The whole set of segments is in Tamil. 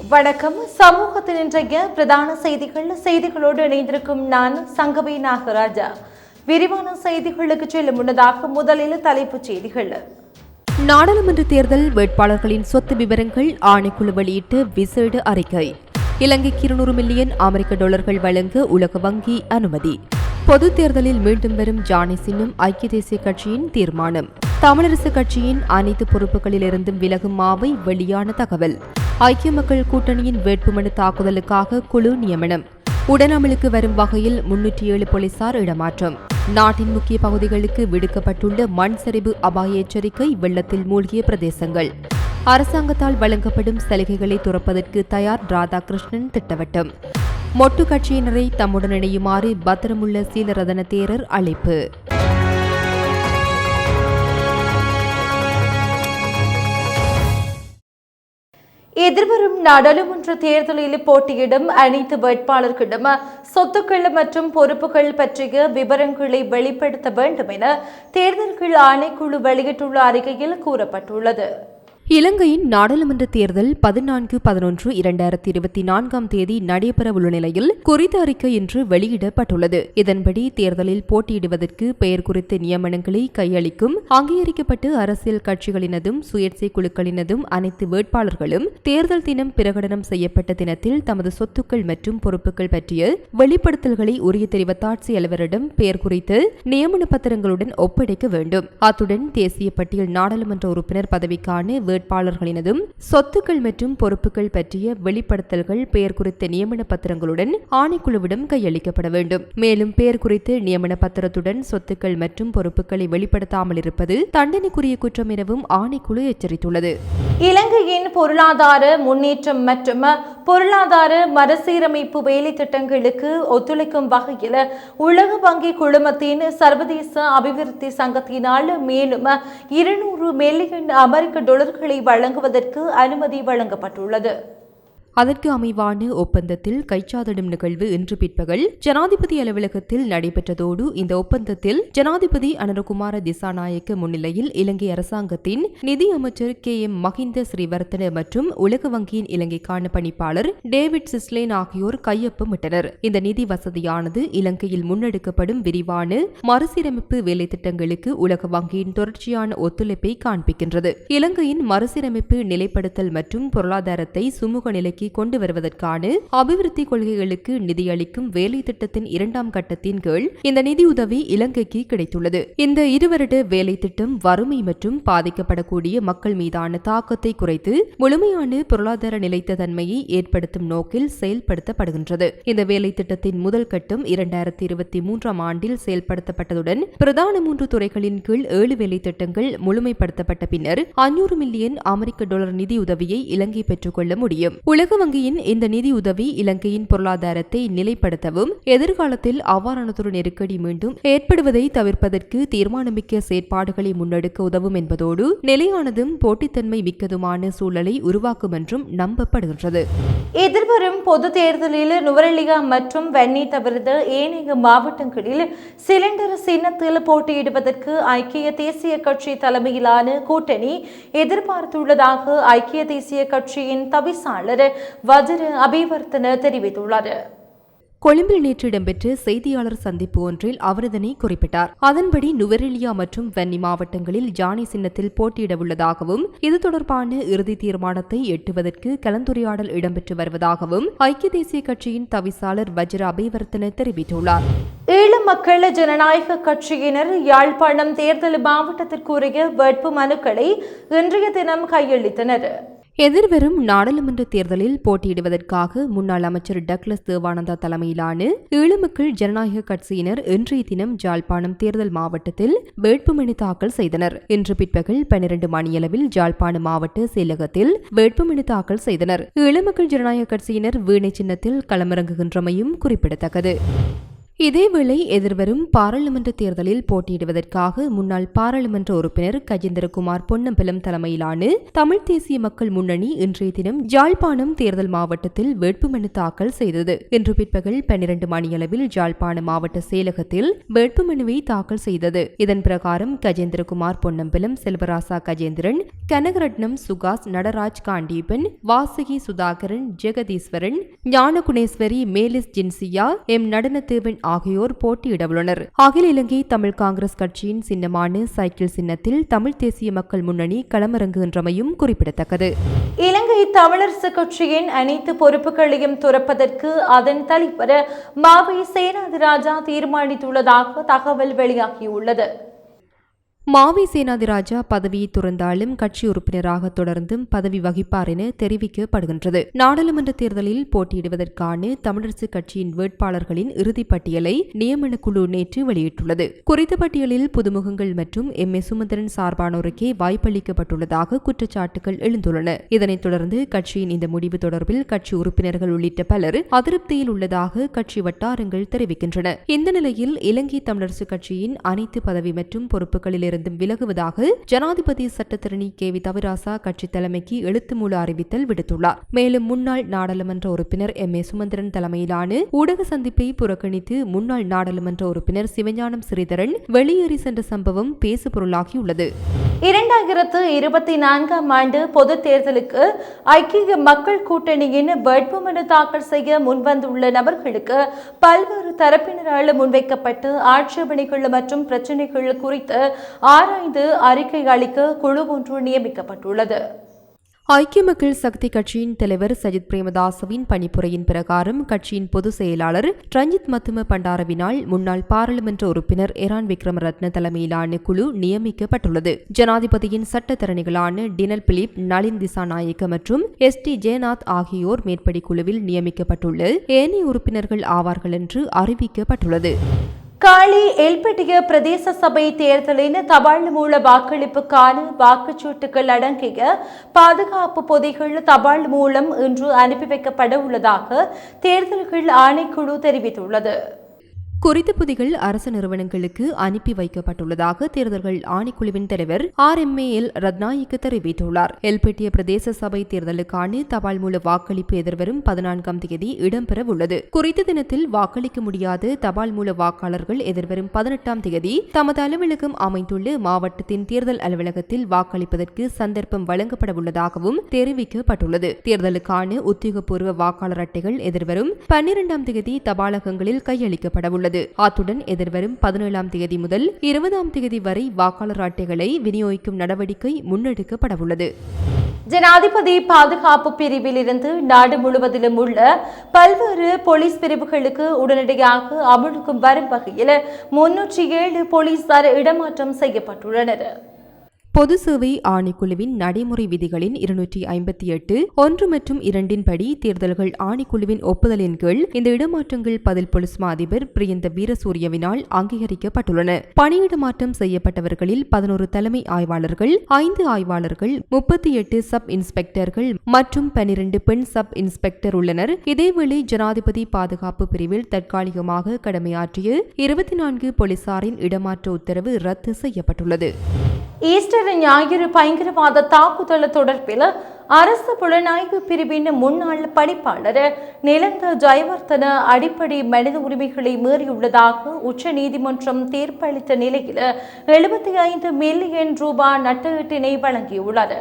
வணக்கம். சமூகத்தில் இன்றைய பிரதான செய்திகள் செய்திகளோடு இணைந்திருக்கும் நான் சங்கவி நாகராஜா. விரிவான செய்திகளுக்கு செல்லும் முன்னதாக முதலில் தலைப்புச் செய்திகள். நாடாளுமன்ற தேர்தல் வேட்பாளர்களின் சொத்து விவரங்கள் ஆணைக்குழு வெளியிட்டு விசேட அறிக்கை. இலங்கைக்கு இருநூறு மில்லியன் அமெரிக்க டாலர்கள் வழங்க உலக வங்கி அனுமதி. பொது தேர்தலில் மீண்டும் வரும் ஜானி சின்னம் ஐக்கிய தேசிய கட்சியின் தீர்மானம். தமிழரசு கட்சியின் அனைத்து பொறுப்புகளிலிருந்தும் விலகும் மாவை வெளியான தகவல். ஐக்கிய மக்கள் கூட்டணியின் வேட்புமனு தாக்குதலுக்காக குழு நியமனம். உடனமலுக்கு வரும் வகையில் முன்னூற்றி ஏழு போலீசார் இடமாற்றம். நாட்டின் முக்கிய பகுதிகளுக்கு விடுக்கப்பட்டுள்ள மண் சரிவு அபாய எச்சரிக்கை வெள்ளத்தில் மூழ்கிய பிரதேசங்கள். அரசாங்கத்தால் வழங்கப்படும் சலுகைகளை துறப்பதற்கு தயார் ராதாகிருஷ்ணன் திட்டவட்டம். மொட்டு கட்சியினரை தம்முடன் இணையுமாறு பத்திரமுள்ள சீலரதன தேரர் அழைப்பு. எதிர்வரும் நாடாளுமன்ற தேர்தலில் போட்டியிடும் அனைத்து வேட்பாளர்களிடம் சொத்துக்கள் மற்றும் பொறுப்புகள் பற்றிய விவரங்களை வெளிப்படுத்த வேண்டும் என தேர்தல்கள் ஆணைக்குழு வெளியிட்டுள்ள அறிக்கையில் கூறப்பட்டுள்ளது. இலங்கையின் நாடாளுமன்ற தேர்தல் பதினான்கு பதினொன்று இரண்டாயிரத்தி இருபத்தி நான்காம் தேதி நடைபெறவுள்ள நிலையில் குறித்த அறிக்கை இன்று வெளியிடப்பட்டுள்ளது. இதன்படி தேர்தலில் போட்டியிடுவதற்கு பெயர் குறித்த நியமனங்களை கையளிக்கும் அங்கீகரிக்கப்பட்டு அரசியல் கட்சிகளினதும் சுயேட்சை குழுக்களினதும் அனைத்து வேட்பாளர்களும் தேர்தல் தினம் பிரகடனம் செய்யப்பட்ட தினத்தில் தமது சொத்துக்கள் மற்றும் பொறுப்புகள் பற்றிய வெளிப்படுத்தல்களை உரிய தெரிவத்தாட்சி அலுவலரிடம் பெயர் குறித்து நியமன பத்திரங்களுடன் ஒப்படைக்க வேண்டும். அத்துடன் தேசிய பட்டியல் நாடாளுமன்ற உறுப்பினர் பதவிக்கான வேட்பாளர்களினதும் சொத்துக்கள் மற்றும் பொறுப்புகள் பற்றிய வெளிப்படுத்தல்கள் பெயர் குறித்த நியமன பத்திரங்களுடன் ஆணைக்குழுவிடம் கையளிக்கப்பட வேண்டும். மேலும் பெயர் குறித்த நியமன பத்திரத்துடன் சொத்துக்கள் மற்றும் பொறுப்புகளை வெளிப்படுத்தாமல் இருப்பது தண்டனைக்குரிய குற்றம் எனவும் ஆணைக்குழு எச்சரித்துள்ளது. இலங்கையின் பொருளாதார முன்னேற்றம் மற்றும் பொருளாதார மறுசீரமைப்பு வேலை திட்டங்களுக்கு ஒத்துழைக்கும் வகையில் உலக வங்கி குழுமத்தின் சர்வதேச அபிவிருத்தி சங்கத்தினால் மேலும் இருநூறு மில்லியன் அமெரிக்க டொலர்கள் வழங்குவதற்கு அனுமதி வழங்கப்பட்டுள்ளது. அதற்கு அமைவான ஒப்பந்தத்தில் கைச்சாதிடும் நிகழ்வு இன்று பிற்பகல் ஜனாதிபதி அலுவலகத்தில் நடைபெற்றதோடு இந்த ஒப்பந்தத்தில் ஜனாதிபதி அனரகுமார திசாநாயக்க முன்னிலையில் இலங்கை அரசாங்கத்தின் நிதி அமைச்சர் கே எம் மஹிந்த ஸ்ரீவர்த்தன மற்றும் உலக வங்கியின் இலங்கைக்கான பணிப்பாளர் டேவிட் சிஸ்லேன் ஆகியோர் கையொப்பமிட்டனர். இந்த நிதி வசதியானது இலங்கையில் முன்னெடுக்கப்படும் விரிவான மறுசீரமைப்பு வேலை திட்டங்களுக்கு உலக வங்கியின் தொடர்ச்சியான ஒத்துழைப்பை காண்பிக்கின்றது. இலங்கையின் மறுசீரமைப்பு நிலைப்படுத்தல் மற்றும் பொருளாதாரத்தை சுமூக நிலைக்கு நிலைக்கு கொண்டு வருவதற்கான அபிவிருத்தி கொள்கைகளுக்கு நிதியளிக்கும் வேலை திட்டத்தின் இரண்டாம் கட்டத்தின் கீழ் இந்த நிதியுதவி இலங்கைக்கு கிடைத்துள்ளது. இந்த இருவருட வேலை திட்டம் வறுமை மற்றும் பாதிக்கப்படக்கூடிய மக்கள் மீதான தாக்கத்தை குறைத்து முழுமையான பொருளாதார நிலைத்த தன்மையை ஏற்படுத்தும் நோக்கில் செயல்படுத்தப்படுகின்றது. இந்த வேலை திட்டத்தின் முதல் கட்டம் இரண்டாயிரத்தி இருபத்தி மூன்றாம் ஆண்டில் செயல்படுத்தப்பட்டதுடன் பிரதான மூன்று துறைகளின் கீழ் ஏழு வேலை திட்டங்கள் முழுமைப்படுத்தப்பட்ட பின்னர் அஞ்சூறு மில்லியன் அமெரிக்க டாலர் நிதியுதவியை இலங்கை பெற்றுக்கொள்ள முடியும். உலக வங்கியின் இந்த நிதி உதவி இலங்கையின் பொருளாதாரத்தை நிலைப்படுத்தவும் எதிர்காலத்தில் அவ்வாறானதொரு நெருக்கடி மீண்டும் ஏற்படுவதை தவிர்ப்பதற்கு தீர்மானமிக்க செயற்பாடுகளை முன்னெடுக்க உதவும் என்பதோடு நிலையானதும் போட்டித்தன்மை மிக்கதுமான சூழலை உருவாக்கும் என்றும் நம்பப்படுகின்றது. எதிர்வரும் பொது தேர்தலில் நுவரெலியா மற்றும் வெண்ணி தவிர்த்த ஏனைய மாவட்டங்களில் சிலிண்டர் சின்னத்தில் போட்டியிடுவதற்கு ஐக்கிய தேசிய கட்சி தலைமையிலான கூட்டணி எதிர்பார்த்துள்ளதாக ஐக்கிய தேசிய கட்சியின் தவிசாளர் வஜ்ர அபிவர்த்தன தெரிவித்துள்ளார். கொழும்பில் நேற்று இடம்பெற்ற செய்தியாளர் சந்திப்பு ஒன்றில் அவர் இதனை குறிப்பிட்டார். அதன்படி நுவரெலியா மற்றும் வன்னி மாவட்டங்களில் ஜானி சின்னத்தில் போட்டியிடவுள்ளதாகவும் இது தொடர்பான இறுதி தீர்மானத்தை எட்டுவதற்கு கலந்துரையாடல் இடம்பெற்று வருவதாகவும் ஐக்கிய தேசிய கட்சியின் தவிசாளர் வஜ்ர அபிவர்த்தன தெரிவித்துள்ளார். ஈழ மக்கள் ஜனநாயக கட்சியினர் யாழ்ப்பாணம் தேர்தல் மாவட்டத்திற்குரிய வேட்பு மனுக்களை இன்றைய தினம் கையளித்தனர். எதிர்வரும் நாடாளுமன்ற தேர்தலில் போட்டியிடுவதற்காக முன்னாள் அமைச்சர் டக்ளஸ் தேவானந்தா தலைமையிலான ஈழமக்கள் ஜனநாயக கட்சியினர் இன்றைய தினம் ஜாழ்ப்பாணம் தேர்தல் மாவட்டத்தில் வேட்புமனு தாக்கல் செய்தனர். இன்று பிற்பகல் பனிரண்டு மணியளவில் ஜாழ்ப்பாணம் மாவட்ட செயலகத்தில் வேட்புமனு தாக்கல் செய்தனர். ஈழமக்கள் ஜனநாயக கட்சியினர் வீணை சின்னத்தில் களமிறங்குகின்றமையும் குறிப்பிடத்தக்கது. இதேவேளை எதிர்வரும் பாராளுமன்ற தேர்தலில் போட்டியிடுவதற்காக முன்னாள் பாராளுமன்ற உறுப்பினர் கஜேந்திரகுமார் பொன்னம்பலம் தலைமையிலான தமிழ் தேசிய மக்கள் முன்னணி இன்றைய தினம் ஜாழ்ப்பாணம் தேர்தல் மாவட்டத்தில் வேட்புமனு தாக்கல் செய்தது. இன்று பிற்பகல் பன்னிரண்டு மணியளவில் ஜாழ்ப்பாணம் மாவட்ட செயலகத்தில் வேட்புமனுவை தாக்கல் செய்தது. இதன் பிரகாரம் கஜேந்திரகுமார் பொன்னம்பலம் செல்வராசா கஜேந்திரன் கனகரட்னம் சுகாஸ் நடராஜ் காண்டீபன் வாசகி சுதாகரன் ஜெகதீஸ்வரன் ஞானகுணேஸ்வரி மேலிஸ் ஜின்சியா எம் நடனத்தேவன் ஆகியோர் போட்டியிடவுள்ளனர். அகில இலங்கை தமிழ் காங்கிரஸ் கட்சியின் சின்னமான சைக்கிள் சின்னத்தில் தமிழ் தேசிய மக்கள் முன்னணி களமிறங்குகின்றமையும் குறிப்பிடத்தக்கது. இலங்கை தமிழரசு கட்சியின் அனைத்து பொறுப்புகளையும் துறப்பதற்கு அதன் தலைவர் மாவை சேனாதிராஜா தீர்மானித்துள்ளதாக தகவல் வெளியாகியுள்ளது. மாவி சேனாதிராஜா பதவியை துறந்தாலும் கட்சி உறுப்பினராக தொடர்ந்தும் பதவி வகிப்பார் என தெரிவிக்கப்படுகின்றது. நாடாளுமன்ற தேர்தலில் போட்டியிடுவதற்கான தமிழரசுக் கட்சியின் வேட்பாளர்களின் இறுதிப் பட்டியலை நியமன குழு நேற்று வெளியிட்டுள்ளது. குறித்த பட்டியலில் புதுமுகங்கள் மற்றும் எம். ஏ சுமந்திரன் சார்பானோருக்கே வாய்ப்பளிக்கப்பட்டுள்ளதாக குற்றச்சாட்டுகள் எழுந்துள்ளன. இதனைத் தொடர்ந்து கட்சியின் இந்த முடிவு தொடர்பில் கட்சி உறுப்பினர்கள் உள்ளிட்ட பலர் அதிருப்தியில் உள்ளதாக கட்சி வட்டாரங்கள் தெரிவிக்கின்றன. இந்த நிலையில் இலங்கை தமிழரசுக் கட்சியின் அனைத்து பதவி மற்றும் பொறுப்புகளில் இருந்தும் விலகுவதாக ஜனாதிபதி சட்டத்திரணி கே வி தவிராசா கட்சி தலைமைக்கு எழுத்து மூல அறிவித்தல் விடுத்துள்ளார். மேலும் முன்னாள் நாடாளுமன்ற உறுப்பினர் எம் ஏ சுமந்திரன் தலைமையிலான ஊடக சந்திப்பை புறக்கணித்து முன்னாள் நாடாளுமன்ற உறுப்பினர் சிவஞானம் ஸ்ரீதரன் வெளியேறி சென்ற சம்பவம் பேசுபொருளாகியுள்ளது. இரண்டாயிரத்து இருபத்தி நான்காம் ஆண்டு பொது தேர்தலுக்கு ஐக்கிய மக்கள் கூட்டணியின் வேட்புமனு தாக்கல் செய்ய முன்வந்துள்ள நபர்களுக்கு பல்வேறு தரப்பினரால் முன்வைக்கப்பட்டு ஆட்சேபனைகள் மற்றும் பிரச்சினைகள் குறித்து ஆராய்ந்து அறிக்கை அளிக்க குழு ஒன்று நியமிக்கப்பட்டுள்ளது. ஐக்கிய மக்கள் சக்தி கட்சியின் தலைவர் சஜித் பிரேமதாசவின் பணிப்புரையின் பிரகாரம் கட்சியின் பொதுச் செயலாளர் ரஞ்சித் மத்தும பண்டாரவினால் முன்னாள் பாராளுமன்ற உறுப்பினர் எரான் விக்ரமரத்ன தலைமையிலான குழு நியமிக்கப்பட்டுள்ளது. ஜனாதிபதியின் சட்டத்தரணிகளான டினல் பிலிப் நளின் திசாநாயக்க மற்றும் எஸ் டி ஜெயநாத் ஆகியோர் மேற்படி குழுவில் நியமிக்கப்பட்டுள்ள ஏனைய உறுப்பினர்கள் ஆவார்கள் என்று அறிவிக்கப்பட்டுள்ளது. காலி எல்பட்டிய பிரதேச சபை தேர்தலின் தபால் மூல வாக்களிப்புக்கான வாக்குச்சீட்டுகள் அடங்கிய பாதுகாப்பு பொதிகள் தபால் மூலம் இன்று அனுப்பி வைக்கப்பட உள்ளதாக தேர்தல்கள் ஆணைக்குழு தெரிவித்துள்ளது. குறித்த புதிகள் அரசு நிறுவனங்களுக்கு அனுப்பி வைக்கப்பட்டுள்ளதாக தேர்தல்கள் ஆணைக்குழுவின் தலைவர் R M A L Ratnayake தெரிவித்துள்ளார். எல்பெட்டிய பிரதேச சபை தேர்தலுக்கான தபால் மூல வாக்களிப்பு எதிர்வரும் பதினான்காம் தேதி இடம்பெற உள்ளது குறித்த தினத்தில் வாக்களிக்க முடியாத தபால் மூல வாக்காளர்கள் எதிர்வரும் பதினெட்டாம் தேதி தமது அலுவலகம் அமைந்துள்ள மாவட்டத்தின் தேர்தல் அலுவலகத்தில் வாக்களிப்பதற்கு சந்தர்ப்பம் வழங்கப்பட உள்ளதாகவும் தெரிவிக்கப்பட்டுள்ளது. தேர்தலுக்கான உத்தியோகபூர்வ வாக்காளர் அட்டைகள் எதிர்வரும் பன்னிரெண்டாம் தேதி தபாலகங்களில் கையளிக்கப்பட உள்ளது உள்ளது அத்துடன் எதிர்வரும் பதினேழாம் தேதி முதல் இருபதாம் தேதி வரை வாக்காளர் அட்டைகளை விநியோகிக்கும் நடவடிக்கை முன்னெடுக்கப்படவுள்ளது. ஜனாதிபதி பாதுகாப்பு பிரிவில் இருந்து நாடு முழுவதிலும் உள்ள பல்வேறு போலீஸ் பிரிவுகளுக்கு உடனடியாக அமலுக்கும் வரும் வகையில் முன்னூற்றி ஏழு போலீசார் இடமாற்றம் செய்யப்பட்டுள்ளனர். பொது சேவை ஆணைக்குழுவின் நடைமுறை விதிகளின் இருநூற்றி ஐம்பத்தி எட்டு ஒன்று மற்றும் இரண்டின்படி தேர்தல்கள் ஆணைக்குழுவின் ஒப்புதலின் கீழ் இந்த இடமாற்றங்கள் பதில் பொலிஸ் அதிபர் பிரியந்த வீரசூரியவினால் அங்கீகரிக்கப்பட்டுள்ளன. பணியிட மாற்றம் செய்யப்பட்டவர்களில் பதினோரு தலைமை ஆய்வாளர்கள் ஐந்து ஆய்வாளர்கள் முப்பத்தி எட்டு சப் இன்ஸ்பெக்டர்கள் மற்றும் பனிரெண்டு பெண் சப் இன்ஸ்பெக்டர் உள்ளனர். இதேவேளை ஜனாதிபதி பாதுகாப்பு பிரிவில் தற்காலிகமாக கடமையாற்றிய இருபத்தி நான்கு போலீசாரின் இடமாற்ற உத்தரவு ரத்து செய்யப்பட்டுள்ளது. ஈஸ்டர் ஞாயிறு பயங்கரவாத தாக்குதல் தொடர்பில் அரசு புலனாய்வு பிரிவின் முன்னாள் பணிப்பாளர் நிலந்த ஜெயவர்தன அடிப்படை மனித உரிமைகளை மீறியுள்ளதாக உச்ச நீதிமன்றம் தீர்ப்பளித்த நிலையில் எழுபத்தி ஐந்து மில்லியன் ரூபாய் நட்டீட்டினை வழங்கியுள்ளது.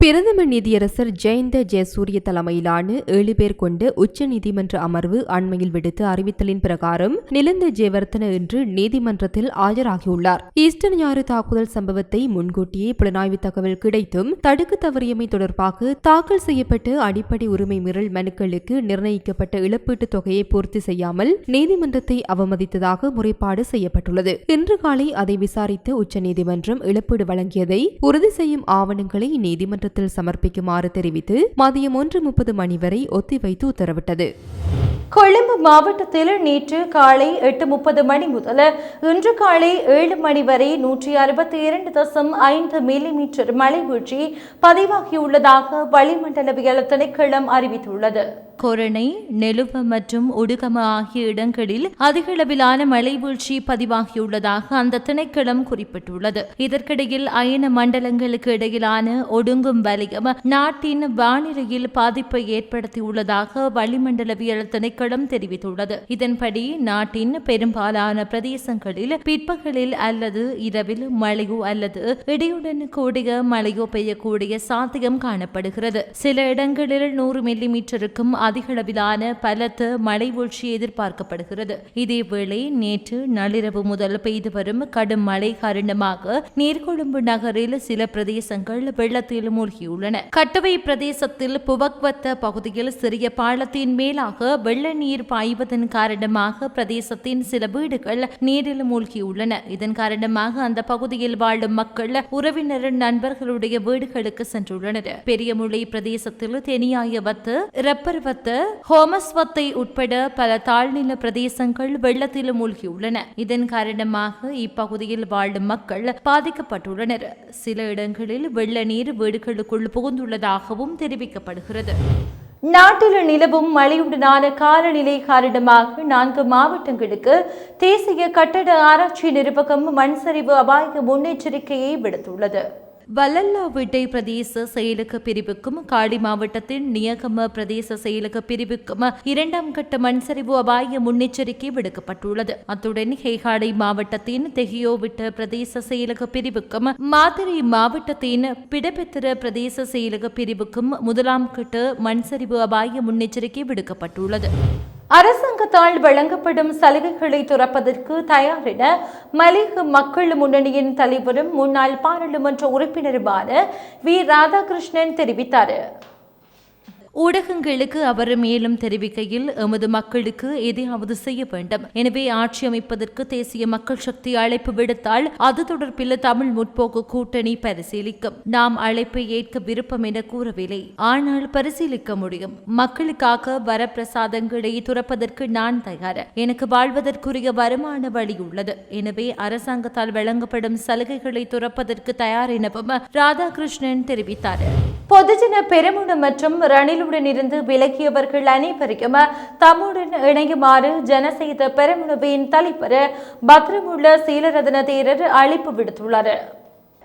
பிரதம நீதியரசர் ஜெயந்த ஜெயசூரிய தலைமையிலான ஏழு பேர் கொண்ட உச்ச நீதிமன்ற அமர்வு அண்மையில் விடுத்த அறிவித்தலின் பிரகாரம் நிலந்த ஜெயவர்த்தன இன்று நீதிமன்றத்தில் ஆஜராகியுள்ளார். ஈஸ்டர் ஞாயிறு தாக்குதல் சம்பவத்தை முன்கூட்டியே புலனாய்வு தகவல் கிடைத்தும் தடுக்க தவறியமை தொடர்பாக தாக்கல் செய்யப்பட்ட அடிப்படை உரிமை மீறல் மனுக்களுக்கு நிர்ணயிக்கப்பட்ட இழப்பீட்டுத் தொகையை பூர்த்தி செய்யாமல் நீதிமன்றத்தை அவமதித்ததாக முறைப்பாடு செய்யப்பட்டுள்ளது. இன்று காலை அதை விசாரித்த உச்சநீதிமன்றம் இழப்பீடு வழங்கியதை உறுதி செய்யும் ஆவணங்களை நீதிமன்றத்தில் சமர்ப்பிக்குமாறு தெரிவித்து மதியம் ஒன்று முப்பது மணி வரை ஒத்திவைத்து உத்தரவிட்டது. கொழும்பு மாவட்டத்தில் நேற்று காலை எட்டு முப்பது மணி முதல் இன்று காலை ஏழு மணி வரை நூற்றி அறுபத்தி இரண்டு தசம் ஐந்து மில்லிமீட்டர் மழை வீழ்ச்சி பதிவாகியுள்ளதாக வளிமண்டலவியல் திணைக்களம் அறிவித்துள்ளது. கொரணை நெலுவ மற்றும் உடுகம ஆகிய இடங்களில் அதிகளவிலான மழை வீழ்ச்சி பதிவாகியுள்ளதாக அந்த திணைக்களம் குறிப்பிட்டுள்ளது. இதற்கிடையில் அயன மண்டலங்களுக்கு இடையிலான ஒடுங்கும் வலயம் நாட்டின் வானிலையில் பாதிப்பை ஏற்படுத்தியுள்ளதாக வளிமண்டலவியல் திணைக்களம் தெரிவித்துள்ளது. இதன்படி நாட்டின் பெரும்பாலான பிரதேசங்களில் பிற்பகலில் அல்லது இரவில் மழையோ அல்லது இடியுடன் கூடிய மழையோ பெய்யக்கூடிய சாத்தியம் காணப்படுகிறது. சில இடங்களில் நூறு மில்லி மீட்டருக்கும் அதிகளவிலான பலத்த மழை வீழ்ச்சி எதிர்பார்க்கப்படுகிறது. இதேவேளை நேற்று நள்ளிரவு முதல் பெய்து வரும் கடும் மழை காரணமாக நீர்கொழும்பு நகரில் சில பிரதேசங்கள் வெள்ளத்தில் மூழ்கியுள்ளன. கட்டுவை பிரதேசத்தில் புவக்வத்த பகுதியில் சிறிய பாலத்தின் மேலாக வெள்ள நீர் பாய்வதன் காரணமாக பிரதேசத்தின் சில வீடுகள் நீரில் மூழ்கியுள்ளன. இதன் காரணமாக அந்த பகுதியில் வாழும் மக்கள் உறவினர் நண்பர்களுடைய வீடுகளுக்கு சென்றுள்ளனர். பெரியமுளை பிரதேசத்தில் தெனியாயவத்து ரப்பர்வத்து ஹோமஸ்வத்தை உட்பட பல தாழ்நில பிரதேசங்கள் வெள்ளத்தில் மூழ்கியுள்ளன. இதன் காரணமாக இப்பகுதியில் வாழும் மக்கள் பாதிக்கப்பட்டுள்ளனர். சில இடங்களில் வெள்ள நீர் வீடுகளுக்குள் புகுந்துள்ளதாகவும் தெரிவிக்கப்படுகிறது. நாட்டில் நிலவும் மழையுடனான காலநிலை காரணமாக நான்கு மாவட்டங்களுக்கு தேசிய கட்டட ஆராய்ச்சி நிர்வாகம் மண் சரிவு அபாய முன்னெச்சரிக்கையை விடுத்துள்ளது. வல்லல்லாவிட்டை பிரதேச செயலக பிரிவுக்கும் காடி மாவட்டத்தின் நியகம பிரதேச செயலக பிரிவுக்கும் இரண்டாம் கட்ட மண்சரிவு அபாய முன்னெச்சரிக்கை விடுக்கப்பட்டுள்ளது. அத்துடன் ஹேகாடை மாவட்டத்தின் தெஹியோவிட்ட பிரதேச செயலக பிரிவுக்கும் மாதிரி மாவட்டத்தின் பிடபெத்திர பிரதேச செயலக பிரிவுக்கும் முதலாம் கட்ட மண்சரிவு அபாய முன்னெச்சரிக்கை விடுக்கப்பட்டுள்ளது. அரசாங்கத்தால் வழங்கப்படும் சலுகைகளை துறப்பதற்கு தயாரென என மலிக மக்கள் முன்னணியின் தலைவரும் முன்னாள் பாராளுமன்ற உறுப்பினருமான வி. ராதாகிருஷ்ணன் தெரிவித்தார். ஊடகங்களுக்கு அவர் மேலும் தெரிவிக்கையில் எமது மக்களுக்கு எதையாவது செய்ய வேண்டும். எனவே ஆட்சி அமைப்பதற்கு தேசிய மக்கள் சக்தி அழைப்பு விடுத்தால் அது தொடர்பில் தமிழ் முற்போக்கு கூட்டணி பரிசீலிக்கும். நாம் அழைப்பை ஏற்க விருப்பம் என கூறவில்லை. ஆனால் பரிசீலிக்க முடியும். மக்களுக்காக வரப்பிரசாதங்களை துறப்பதற்கு நான் தயார். எனக்கு வாழ்வதற்குரிய வருமான வழி உள்ளது. எனவே அரசாங்கத்தால் வழங்கப்படும் சலுகைகளை துறப்பதற்கு தயார் எனவும் ராதாகிருஷ்ணன் தெரிவித்தார். பொதுஜன பெருமுன மற்றும் ரணிலுடன் இருந்து விலகியவர்கள் அனைவரையும் தம்முடன் இணையுமாறு ஜனசெய்த பெருமுழுவின் தலைவர் பத்ரமுள்ள சீலரதன தேரர் அழைப்பு விடுத்துள்ளார்.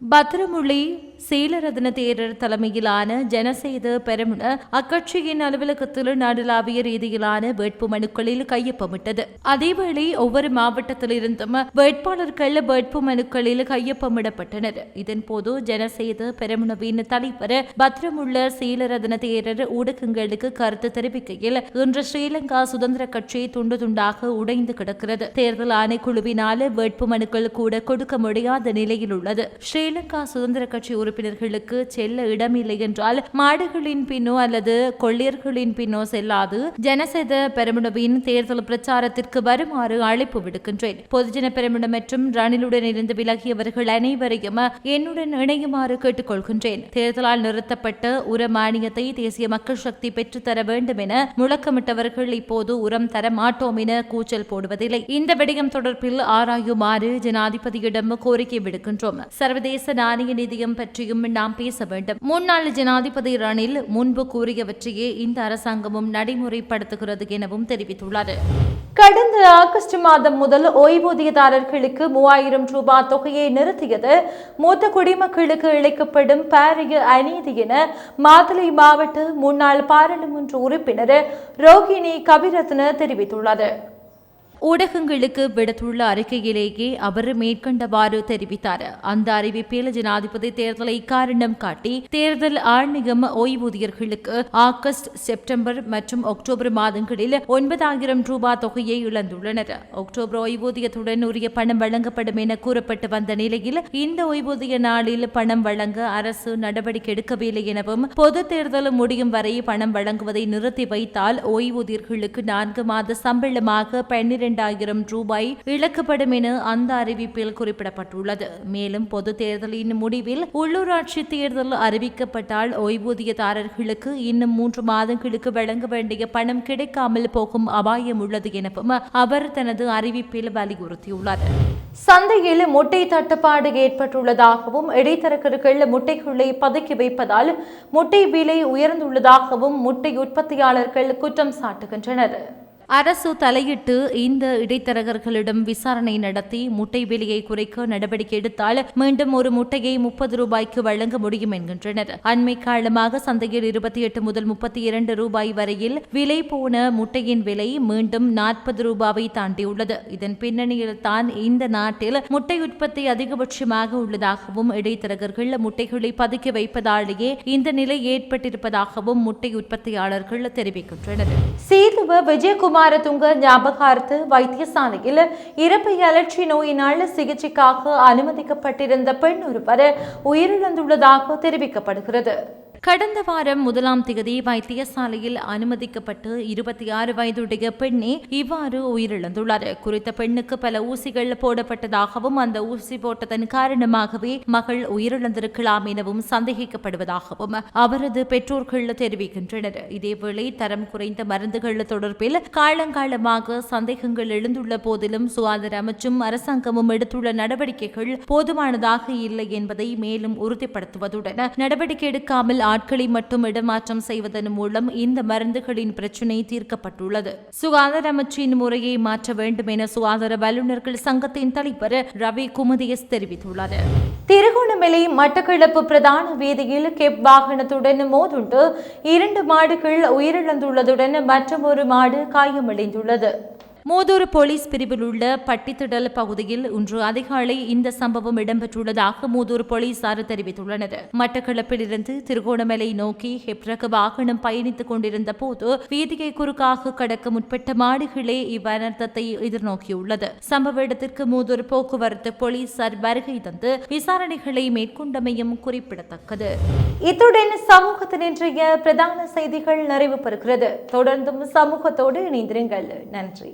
பத்ரமுள்ளி சீலரத்ன தேரர் தலைமையிலான ஜனசேத பெருமுன அக்கட்சியின் அலுவலகத்தில் நாடளாவிய ரீதியிலான வேட்புமனுக்களில் கையொப்பமிட்டது. அதேவேளை ஒவ்வொரு மாவட்டத்திலிருந்தும் வேட்பாளர்கள் வேட்புமனுக்களில் கையொப்பமிடப்பட்டனர். இதன்போது ஜனசேத பெருமுனவின் தலைவர் பத்ரமுள்ள சீலரத்ன தேரர் ஊடகங்களுக்கு கருத்து தெரிவிக்கையில் இன்று ஸ்ரீலங்கா சுதந்திர கட்சி துண்டு துண்டாக உடைந்து கிடக்கிறது. தேர்தல் ஆணைக்குழுவினால் வேட்பு மனுக்கள் கூட கொடுக்க முடியாத நிலையில் உள்ளது. ஸ்ரீலங்கா சுதந்திர கட்சி உறுப்பினர்களுக்கு செல்ல இடமில்லை என்றால் மாடுகளின் பின்னோ அல்லது கொள்ளியர்களின் பின்னோ செல்லாது. ஜனசேத பெருமுனவின் தேர்தல் பிரச்சாரத்திற்கு வருமாறு அழைப்பு விடுக்கின்றேன். பொதுஜன பெருமிடம் மற்றும் ரணிலுடன் இருந்து விலகியவர்கள் அனைவரையும் என்னுடன் இணையுமாறு கேட்டுக்கொள்கின்றேன். தேர்தலால் நிறுத்தப்பட்ட உர மானியத்தை தேசிய மக்கள் சக்தி பெற்றுத்தர வேண்டும் என முழக்கமிட்டவர்கள் இப்போது உரம் தர மாட்டோம் என கூச்சல் போடுவதில்லை. இந்த விடயம் தொடர்பில் ஆராயுமாறு ஜனாதிபதியிடம் கோரிக்கை விடுக்கின்றோம். சர்வதேச நாணய நிதியம் பற்றியும் நாம் பேச வேண்டும். முன்னாள் ஜனாதிபதி ரணில் முன்பு கூறியவற்றையே இந்த அரசாங்கமும் நடைமுறைப்படுத்துகிறது எனவும் தெரிவித்துள்ளார். கடந்த ஆகஸ்ட் மாதம் முதல் ஓய்வூதியதாரர்களுக்கு மூவாயிரம் ரூபாய் தொகையை நிறுத்தியது மூத்த குடிமக்களுக்கு இழைக்கப்படும் பாரிய அநீதி என மாத்தளை மாவட்ட முன்னாள் பாராளுமன்ற உறுப்பினர் ரோகிணி கபிரத்ன தெரிவித்துள்ளார் ஊடகங்களுக்கு விடுத்துள்ள அறிக்கையிலேயே அவர் மேற்கண்டவாறு தெரிவித்தார். அந்த அறிவிப்பில் ஜனாதிபதி தேர்தலை காரணம் காட்டி தேர்தல் ஆணையம் ஓய்வூதியர்களுக்கு ஆகஸ்ட் செப்டம்பர் மற்றும் அக்டோபர் மாதங்களில் ஒன்பதாயிரம் ரூபாய் தொகையை இழந்துள்ளனர். அக்டோபர் ஓய்வூதியத்துடன் உரிய பணம் வழங்கப்படும் என கூறப்பட்டு வந்த நிலையில் இந்த ஓய்வூதிய நாளில் பணம் வழங்க அரசு நடவடிக்கை எடுக்கவில்லை எனவும் பொது தேர்தல் முடியும் வரை பணம் வழங்குவதை நிறுத்தி வைத்தால் ஓய்வூதியர்களுக்கு நான்கு மாத சம்பளமாக பன்னிரண்டு இரண்டாயிரம் ரூபாய் இழக்கப்படும் என அந்த அறிவிப்பில் குறிப்பிடப்பட்டுள்ளது. மேலும் பொது தேர்தலின் முடிவில் உள்ளூராட்சி தேர்தல் அறிவிக்கப்பட்டால் ஓய்வூதியதாரர்களுக்கு இன்னும் மூன்று மாதங்களுக்கு வழங்க வேண்டிய பணம் கிடைக்காமல் போகும் அபாயம் உள்ளது எனவும் அவர் தனது அறிவிப்பில் வலியுறுத்தியுள்ளார். சந்தையில் முட்டை தட்டுப்பாடு ஏற்பட்டுள்ளதாகவும் இடைத்தரகர்கள் முட்டைகளை பதுக்கி வைப்பதால் முட்டை விலை உயர்ந்துள்ளதாகவும் முட்டை உற்பத்தியாளர்கள் குற்றம் சாட்டுகின்றனர். அரசு தலையிட்டு இந்த இடைத்தரகர்களிடம் விசாரணை நடத்தி முட்டை விலையை குறைக்க நடவடிக்கை எடுத்தால் மீண்டும் ஒரு முட்டையை முப்பது ரூபாய்க்கு வழங்க முடியும் என்கின்றனர். அண்மை காலமாக சந்தையில் இருபத்தி எட்டு முதல் முப்பத்தி இரண்டு ரூபாய் வரையில் விலை போன முட்டையின் விலை மீண்டும் நாற்பது ரூபாவை தாண்டியுள்ளது. இதன் பின்னணியில் தான் இந்த நாட்டில் முட்டை உற்பத்தி அதிகபட்சமாக உள்ளதாகவும் இடைத்தரகர்கள் முட்டைகளை பதுக்கி வைப்பதாலேயே இந்த நிலை ஏற்பட்டிருப்பதாகவும் முட்டை உற்பத்தியாளர்கள் தெரிவிக்கின்றனர். சேதுவ விஜயகுமார் குமாரதுங்க ஞாபகார்த்த வைத்தியசாலையில் இறப்பு அலட்சி நோயினால் சிகிச்சைக்காக அனுமதிக்கப்பட்டிருந்த பெண் ஒருவர் உயிரிழந்துள்ளதாக தெரிவிக்கப்படுகிறது. கடந்த வாரம் முதலாம் திகதி வைத்தியசாலையில் அனுமதிக்கப்பட்டு இருபத்தி ஆறு வயதுடைய பெண்ணே இவ்வாறு உயிரிழந்துள்ளார். குறித்த பெண்ணுக்கு பல ஊசிகள் போடப்பட்டதாகவும் அந்த ஊசி போட்டதன் காரணமாகவே மகள் உயிரிழந்திருக்கலாம் எனவும் சந்தேகிக்கப்படுவதாகவும் அவரது பெற்றோர்கள் தெரிவிக்கின்றனர். இதேவேளை தரம் குறைந்த மருந்துகள் தொடர்பில் காலங்காலமாக சந்தேகங்கள் எழுந்துள்ள போதிலும் சுகாதார அமைச்சும் அரசாங்கமும் எடுத்துள்ள நடவடிக்கைகள் போதுமானதாக இல்லை என்பதை மேலும் உறுதிப்படுத்துவதுடன் நடவடிக்கை எடுக்காமல் ஆட்களை மட்டும் இடமாற்றம் செய்வதன் மூலம் இந்த மருந்துகளின் பிரச்சினை தீர்க்கப்பட்டுள்ளது. சுகாதார அமைச்சின் முறையை மாற்ற வேண்டும் என சுகாதார வல்லுநர்கள் சங்கத்தின் தலைவர் ரவி குமுதியஸ் தெரிவித்துள்ளார் திருகோணமலை மட்டக்களப்பு பிரதான வீதியில் கெப் வாகனத்துடன் மோதுண்டு இரண்டு மாடுகள் உயிரிழந்துள்ளதுடன் மற்றொரு மாடு காயமடைந்துள்ளது. மோதூர் போலீஸ் பிரிவில் உள்ள பட்டித்திடல் பகுதியில் இன்று அதிகாலை இந்த சம்பவம் இடம்பெற்றுள்ளதாக மூதூர் போலீசார் தெரிவித்துள்ளனர். மட்டக்களப்பிலிருந்து திருகோணமலை நோக்கி ஹெப்ரக வாகனம் பயணித்துக் கொண்டிருந்த போது வீதியை குறுக்காக கடக்க முற்பட்ட மாடுகளே இவ்வனர்த்தத்தை எதிர்நோக்கியுள்ளது. சம்பவ இடத்திற்கு மூதூர் போக்குவரத்து போலீசார் வருகை தந்து விசாரணைகளை மேற்கொண்டமையும் குறிப்பிடத்தக்கது. இத்துடன் சமூகத்தின் இன்றைய பிரதான செய்திகள் நிறைவு பெறுகிறது தொடர்ந்தும் சமூகத்தோடு இணைந்திருங்கள். நன்றி.